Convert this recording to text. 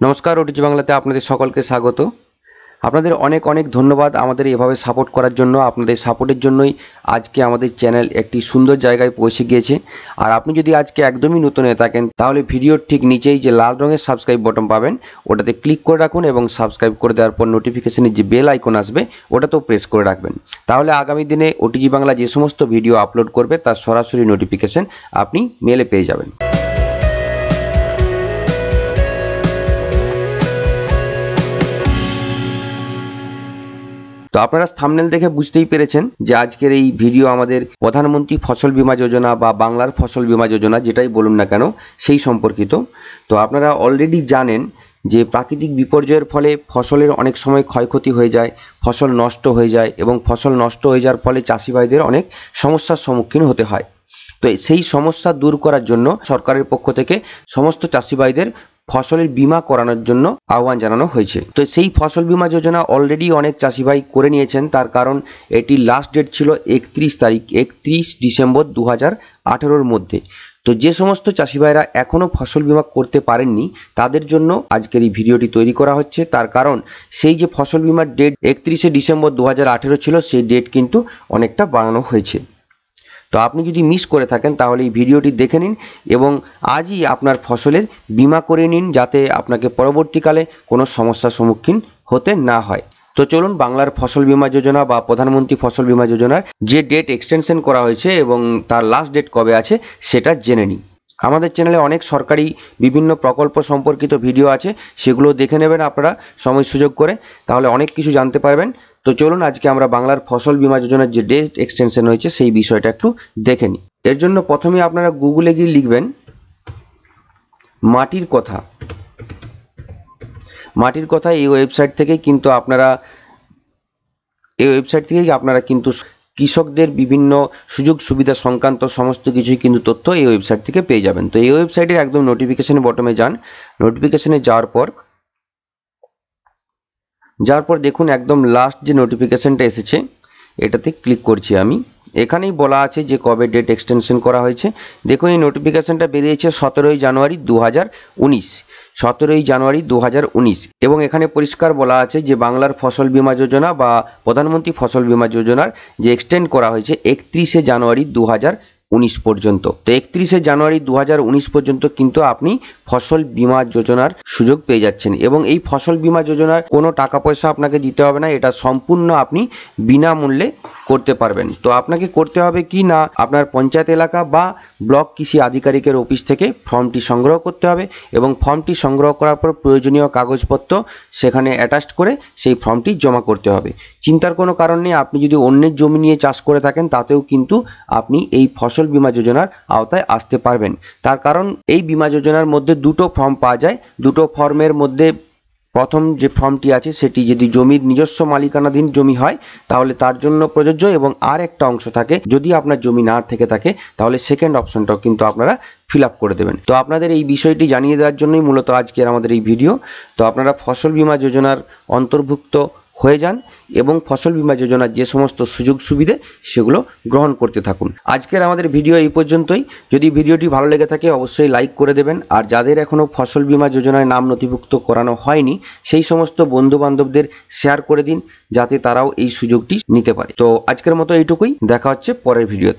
নমস্কার, ওটিজি বাংলাতে আপনাদের সকলকে স্বাগত। আপনাদের অনেক অনেক ধন্যবাদ আমাদের এভাবে সাপোর্ট করার জন্য, আপনাদের সাপোর্টের জন্যই আজকে আমাদের চ্যানেল একটি সুন্দর জায়গায় পৌঁছে গিয়েছে। আর আপনি যদি আজকে একদমই নতুন হয়ে থাকেন, তাহলে ভিডিওর ঠিক নিচেই যে লাল রঙের সাবস্ক্রাইব বটন পাবেন, ওটাতে ক্লিক করে রাখুন এবং সাবস্ক্রাইব করে দেওয়ার পর নোটিফিকেশনের যে বেল আইকন আসবে, ওটাতেও প্রেস করে রাখবেন। তাহলে আগামী দিনে ওটিজি বাংলা যে সমস্ত ভিডিও আপলোড করবে, তার সরাসরি নোটিফিকেশন আপনি মেলে পেয়ে যাবেন। আপনারা থামনেল দেখে বুঝতেই পেরেছেন যে আজকের এই ভিডিও আমাদের প্রধানমন্ত্রী ফসল বীমা যোজনা বা বাংলার ফসল বীমা যোজনা যেটাই বলুন না কেন, সেই সম্পর্কিত। তো আপনারা অলরেডি জানেন যে প্রাকৃতিক বিপর্যয়ের ফলে ফসলের অনেক সময় ক্ষয়ক্ষতি হয়ে যায়, ফসল নষ্ট হয়ে যায় এবং ফসল নষ্ট হয়ে যাওয়ার ফলে চাষি ভাইদের অনেক সমস্যার সম্মুখীন হতে হয়। তো সেই সমস্যা দূর করার জন্য সরকারের পক্ষ থেকে সমস্ত চাষি ভাইদের ফসলের বীমা করানোর জন্য আহ্বান জানানো হয়েছে। তো সেই ফসল বীমা যোজনা অলরেডি অনেক চাষি ভাই করে নিয়েছেন। তার কারণ এটি লাস্ট ডেট ছিল একত্রিশ তারিখ, একত্রিশ ডিসেম্বর দু হাজার আঠেরোর মধ্যে। তো যে সমস্ত চাষি ভাইরা এখনও ফসল বীমা করতে পারেননি, তাদের জন্য আজকের এই ভিডিওটি তৈরি করা হচ্ছে। তার কারণ সেই যে ফসল বীমার ডেট একত্রিশে ডিসেম্বর দু হাজার আঠেরো ছিল, সেই ডেট কিন্তু অনেকটা বাড়ানো হয়েছে। তো আপনি যদি মিস করে থাকেন, তাহলে এই ভিডিওটি দেখে নিন এবং আজই আপনার ফসলের বিমা করে নিন যাতে আপনাকে পরবর্তীকালে কোনো সমস্যার সম্মুখীন হতে না হয়। তো চলুন বাংলার ফসল বীমা যোজনা বা প্রধানমন্ত্রী ফসল বীমা যোজনার যে ডেট এক্সটেনশন করা হয়েছে এবং তার লাস্ট ডেট কবে আছে, সেটা জেনে নিই। আমাদের চ্যানেলে অনেক সরকারি বিভিন্ন প্রকল্প সম্পর্কিত ভিডিও আছে, সেগুলো দেখে নেবেন আপনারা, সময় সুযোগ করে, তাহলে অনেক কিছু জানতে পারবেন। তো চলুন আজকে আমরা বাংলার ফসল বীমা যোজনার যে ডেট এক্সটেনশন হয়েছে সেই বিষয়টা একটু দেখে নিই। এর জন্য প্রথমে আপনারা গুগলে গিয়ে লিখবেন, মাটির কথা। মাটির কথা এই ওয়েবসাইট থেকেই কিন্তু আপনারা, এই ওয়েবসাইট থেকেই আপনারা কিন্তু কৃষকদের বিভিন্ন সুযোগ সুবিধা সংক্রান্ত সমস্ত কিছুই কিন্তু তথ্য এই ওয়েবসাইট থেকে পেয়ে যাবেন। তো এই ওয়েবসাইটের একদম নোটিফিকেশনের বটমে যান। নোটিফিকেশনে যাওয়ার পর যাওয়ার পর দেখুন একদম লাস্ট যে নোটিফিকেশানটা এসেছে এটাতে ক্লিক করছি আমি। এখানেই বলা আছে যে কবে ডেট এক্সটেনশন করা হয়েছে। দেখুন, এই নোটিফিকেশনটা বেরিয়েছে সতেরোই জানুয়ারি দু হাজার উনিশ। সতেরোই জানুয়ারি দু হাজার উনিশ। এবং এখানে পরিষ্কার বলা আছে যে বাংলার ফসল বীমা যোজনা বা প্রধানমন্ত্রী ফসল বীমা যোজনার যে এক্সটেন্ড করা হয়েছে, একত্রিশে জানুয়ারি দু হাজার উনিশ পর্যন্ত। তো একত্রিশে জানুয়ারি দু হাজার উনিশ পর্যন্ত কিন্তু আপনি ফসল বীমা যোজনার সুযোগ পেয়ে যাচ্ছেন এবং এই ফসল বীমা যোজনার কোনো টাকা পয়সা আপনাকে দিতে হবে না, এটা সম্পূর্ণ আপনি বিনামূল্যে করতে পারবেন। তো আপনাকে করতে হবে কি না, আপনার পঞ্চায়েত এলাকা বা ব্লক কৃষি আধিকারিকের অফিস থেকে ফর্মটি সংগ্রহ করতে হবে এবং ফর্মটি সংগ্রহ করার পর প্রয়োজনীয় কাগজপত্র সেখানে অ্যাটাচড করে সেই ফর্মটি জমা করতে হবে। চিন্তার কোনো কারণ নেই, আপনি যদি অন্যের জমি নিয়ে চাষ করে থাকেন, তাতেও কিন্তু আপনি এই ফসল বীমা যোজনার আওতায় আসতে পারবেন। তার কারণ, এই বীমা যোজনার মধ্যে দুটো ফর্ম পাওয়া যায়। দুটো ফর্মের মধ্যে প্রথম যে ফর্মটি আছে, সেটি যদি জমির নিজস্ব মালিকানাধীন জমি হয়, তাহলে তার জন্য প্রযোজ্য এবং আর একটা অংশ থাকে, যদি আপনার জমি না থেকে থাকে, তাহলে সেকেন্ড অপশনটাও কিন্তু আপনারা ফিল আপ করে দেবেন। তো আপনাদের এই বিষয়টি জানিয়ে দেওয়ার জন্যই মূলত আজকের আমাদের এই ভিডিও। তো আপনারা ফসল বীমা যোজনার অন্তর্ভুক্ত হয়ে যান এবং ফসল বীমা যোজনার যে সমস্ত সুযোগ সুবিধে সেগুলো গ্রহণ করতে থাকুন। আজকের আমাদের ভিডিও এই পর্যন্তই। যদি ভিডিওটি ভালো লেগে থাকে অবশ্যই লাইক করে দেবেন। আর যাদের এখনও ফসল বীমা যোজনায় নাম নথিভুক্ত করানো হয়নি, সেই সমস্ত বন্ধুবান্ধবদের শেয়ার করে দিন, যাতে তারাও এই সুযোগটি নিতে পারে। তো আজকের মতো এইটুকুই। দেখা হচ্ছে পরের ভিডিওতে।